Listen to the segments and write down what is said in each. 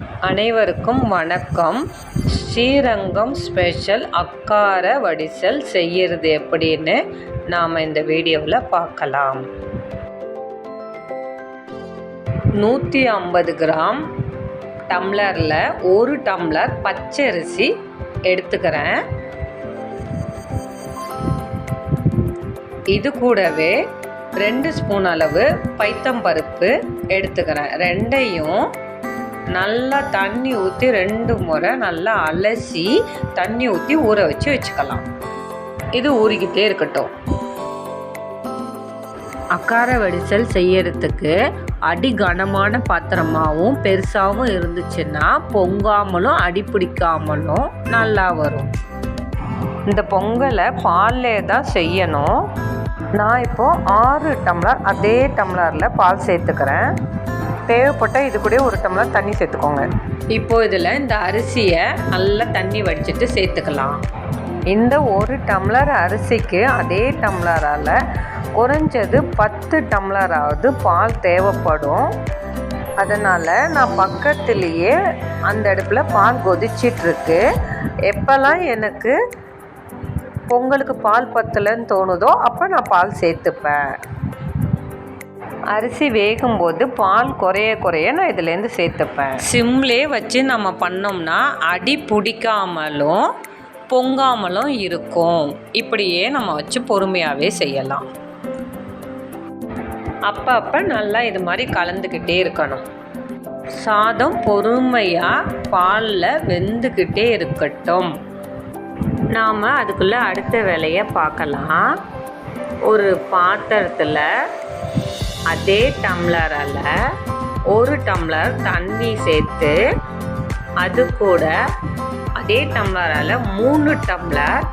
அனைவருக்கும் வணக்கம். ஸ்ரீரங்கம் ஸ்பெஷல் அக்கார வடிசல் செய்கிறது எப்படின்னு நாம் இந்த வீடியோவில் பார்க்கலாம். நூற்றி ஐம்பது கிராம் டம்ளரில் ஒரு டம்ளர் பச்சரிசி எடுத்துக்கிறேன். இது கூடவே ரெண்டு ஸ்பூன் அளவு பைத்தம்பருப்பு எடுத்துக்கிறேன். ரெண்டையும் நல்லா தண்ணி ஊற்றி ரெண்டு முறை நல்லா அலசி தண்ணி ஊற்றி ஊற வச்சு வச்சுக்கலாம். இது ஊறிக்கிட்டே இருக்கட்டும். அக்கார வடிசல் செய்யறதுக்கு அடி கனமான பாத்திரமாகவும் பெருசாகவும் இருந்துச்சுன்னா பொங்காமலும் அடி பிடிக்காமலும் நல்லா வரும். இந்த பொங்கலை பால்லே தான் செய்யணும். நான் இப்போது ஆறு டம்ளர் அதே டம்ளரில் பால் சேர்த்துக்கிறேன். தேவைப்பட்டால் இது கூட ஒரு டம்ளர் தண்ணி சேர்த்துக்கோங்க. இப்போது இதில் இந்த அரிசியை நல்லா தண்ணி வடிச்சிட்டு சேர்த்துக்கலாம். இந்த ஒரு டம்ளர் அரிசிக்கு அதே டம்ளரால் குறைஞ்சது பத்து டம்ளராவது பால் தேவைப்படும். அதனால் நான் பக்கத்துலேயே அந்த அடுப்பில் பால் கொதிச்சிட்ருக்கு. எப்போல்லாம் எனக்கு பொங்கலுக்கு பால் பத்தலைன்னு தோணுதோ அப்போ நான் பால் சேர்த்துப்பேன். அரிசி வேகும்போது பால் குறைய குறைய நான் இதுலேருந்து சேர்த்துப்பேன். சிம்லே வச்சு நம்ம பண்ணோம்னா அடி பிடிக்காமலும் பொங்காமலும் இருக்கும். இப்படியே நம்ம வச்சு பொறுமையாகவே செய்யலாம். அப்போ அப்போ நல்லா இது மாதிரி கலந்துக்கிட்டே இருக்கணும். சாதம் பொறுமையாக பாலில் வெந்துக்கிட்டே இருக்கட்டும். நாம் அதுக்குள்ளே அடுத்த வேலையை பார்க்கலாம். ஒரு பாத்திரத்தில் அதே டம்ளரால் ஒரு டம்ளர் தண்ணி சேர்த்து அது கூட அதே டம்ளரால் மூணு டம்ளர்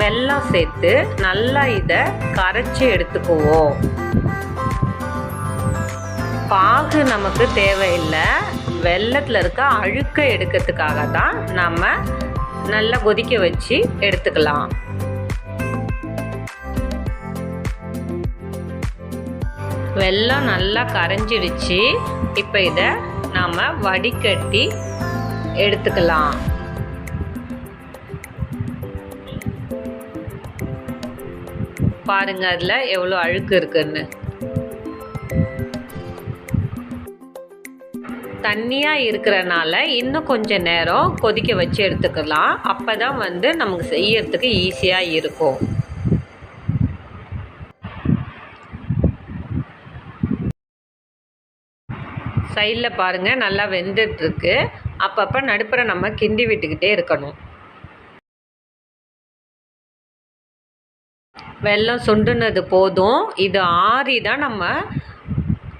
வெல்லம் சேர்த்து நல்லா இதை கரைச்சி எடுத்துக்குவோம். பாகு நமக்கு தேவையில்லை. வெள்ளத்தில் இருக்க அழுக்கை எடுக்கிறதுக்காக தான் நம்ம நல்லா கொதிக்க வச்சு எடுத்துக்கலாம். வெல்லம் நல்லா கரைஞ்சிடுச்சு. இப்போ இதை நாம் வடிகட்டி எடுத்துக்கலாம். பாருங்க அதில் எவ்வளோ அழுக்கு இருக்குன்னு. தண்ணியாக இருக்கிறனால இன்னும் கொஞ்சம் நேரம் கொதிக்க வச்சு எடுத்துக்கலாம். அப்போ தான் வந்து நமக்கு செய்யறதுக்கு ஈஸியாக இருக்கும். சைடில் பாருங்கள் நல்லா வெந்துட்டுருக்கு. அப்பப்போ நடுப்புற நம்ம கிண்டி விட்டுக்கிட்டே இருக்கணும். வெள்ளம் சுண்டுனது போதும். இது ஆறி தான் நம்ம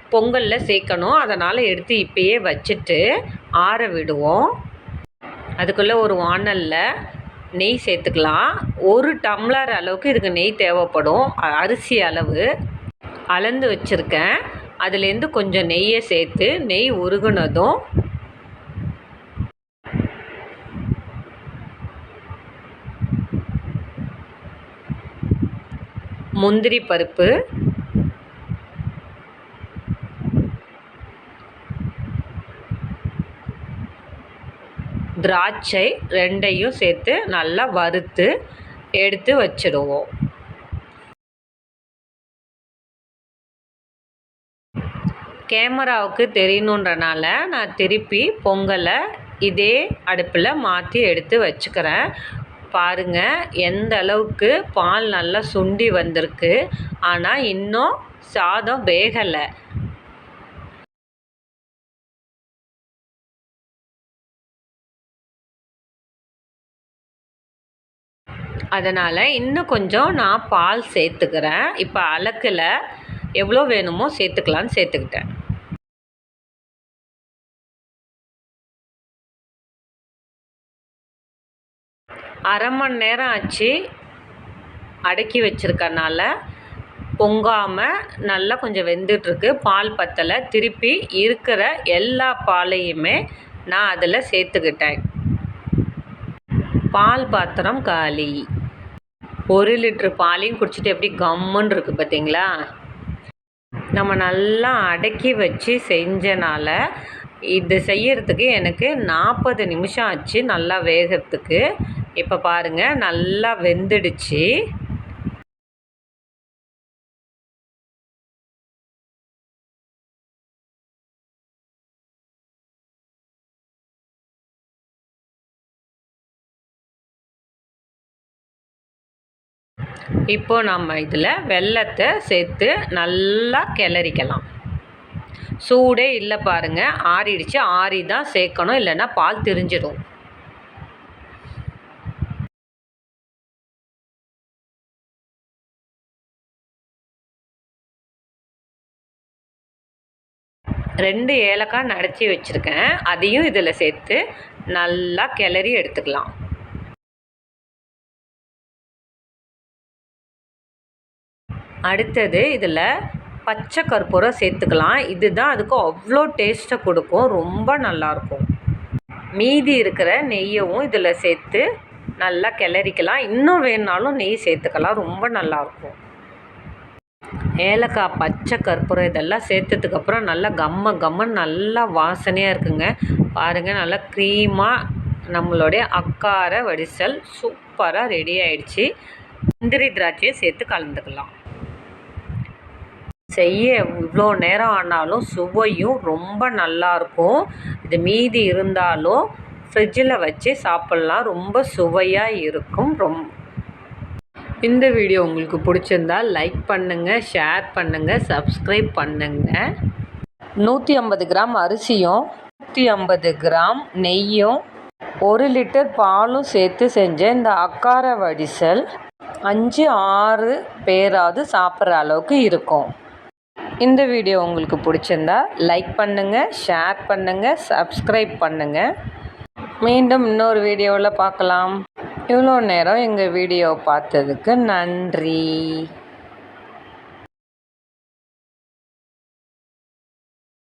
பொங்கலில் சேர்க்கணும். அதனால் எடுத்து இப்பயே வச்சுட்டு ஆற விடுவோம். அதுக்குள்ளே ஒரு வானலில் நெய் சேர்த்துக்கலாம். ஒரு டம்ளர் அளவுக்கு இதுக்கு நெய் தேவைப்படும். அ- அரிசி அளவு. அளந்து வச்சுருக்கேன். அதுலேருந்து கொஞ்சம் நெய்யை சேர்த்து நெய் உருகுனதும் முந்திரி பருப்பு திராட்சை ரெண்டையும் சேர்த்து நல்லா வறுத்து எடுத்து வச்சிடுவோம். கேமராவுக்கு தெரியணுன்றனால நான் திருப்பி பொங்கலை இதே அடுப்பில் மாற்றி எடுத்து வச்சுக்கிறேன். பாருங்கள் எந்த அளவுக்கு பால் நல்லா சுண்டி வந்திருக்கு. ஆனால் இன்னும் சாதம் வேகலை. அதனால் இன்னும் கொஞ்சம் நான் பால் சேர்த்துக்கிறேன். இப்போ அலக்கில் எவ்வளோ வேணுமோ சேர்த்துக்கலான்னு சேர்த்துக்கிட்டேன். அரை மணி நேரம் ஆச்சு அடக்கி வச்சுருக்கனால பொங்காமல் நல்லா கொஞ்சம் வெந்துட்டுருக்கு. பால் பத்தலை. திருப்பி இருக்கிற எல்லா பாலையுமே நான் அதில் சேர்த்துக்கிட்டேன். பால் பாத்திரம் காலி. ஒரு லிட்ரு பாலையும் குடிச்சிட்டு எப்படி கம்முன்னு இருக்குது பார்த்தீங்களா நம்ம நல்லா அடக்கி வச்சு செஞ்சனால இது செய்யறதுக்கு எனக்கு நாற்பது நிமிஷம் ஆச்சு நல்லா வேகிறதுக்கு. இப்போ பாருங்கள் நல்லா வெந்துடுச்சு. இப்போ நம்ம இதில் வெள்ளத்தை சேர்த்து நல்லா கிளறிக்கலாம். சூடே இல்லை பாருங்கள் ஆறிடுச்சு. ஆறி தான் சேர்க்கணும் இல்லைன்னா பால் திரிஞ்சிடும். ரெண்டு ஏலக்காய் நடைச்சி வச்சுருக்கேன். அதையும் இதில் சேர்த்து நல்லா கிளறி எடுத்துக்கலாம். அடுத்தது இதில் பச்சை கற்பூரம் சேர்த்துக்கலாம். இதுதான் அதுக்கு அவ்வளோ டேஸ்ட்டை கொடுக்கும். ரொம்ப நல்லாயிருக்கும் மீதி இருக்கிற நெய்யவும் இதில் சேர்த்து நல்லா கிளறிக்கலாம். இன்னும் வேணுனாலும் நெய் சேர்த்துக்கலாம். ரொம்ப நல்லாயிருக்கும் ஏலக்காய் பச்சை கற்பூரம் இதெல்லாம் சேர்த்ததுக்கப்புறம் நல்லா கம்ம கம்மன்னு நல்லா வாசனையாக இருக்குங்க. பாருங்கள் நல்லா க்ரீமாக நம்மளுடைய அக்கார வடிசல் சூப்பராக ரெடி ஆயிடுச்சு. முந்திரி திராட்சையை சேர்த்து கலந்துக்கலாம். செய்ய இவ்வளோ நேரம் ஆனாலும் சுவையும் ரொம்ப நல்லாயிருக்கும் இது மீதி இருந்தாலும் ஃப்ரிட்ஜில் வச்சு சாப்பிட்லாம். ரொம்ப சுவையாக இருக்கும். ரொம் இந்த வீடியோ உங்களுக்கு பிடிச்சிருந்தா லைக் பண்ணுங்கள் ஷேர் பண்ணுங்கள் சப்ஸ்கிரைப் பண்ணுங்கள் நூற்றி ஐம்பது கிராம் அரிசியும் நூற்றி ஐம்பது கிராம் நெய்யும் ஒரு லிட்டர் பாலும் சேர்த்து செஞ்ச இந்த அக்கார வடிசல் அஞ்சு ஆறு பேராவது சாப்பிட்ற அளவுக்கு இருக்கும். இந்த வீடியோ உங்களுக்கு பிடிச்சிருந்தா லைக் பண்ணுங்கள் ஷேர் பண்ணுங்கள் சப்ஸ்கிரைப் பண்ணுங்கள் மீண்டும் இன்னொரு வீடியோவில் பார்க்கலாம். இவ்வளோ நேரம் எங்கள் வீடியோ பார்த்ததுக்கு நன்றி.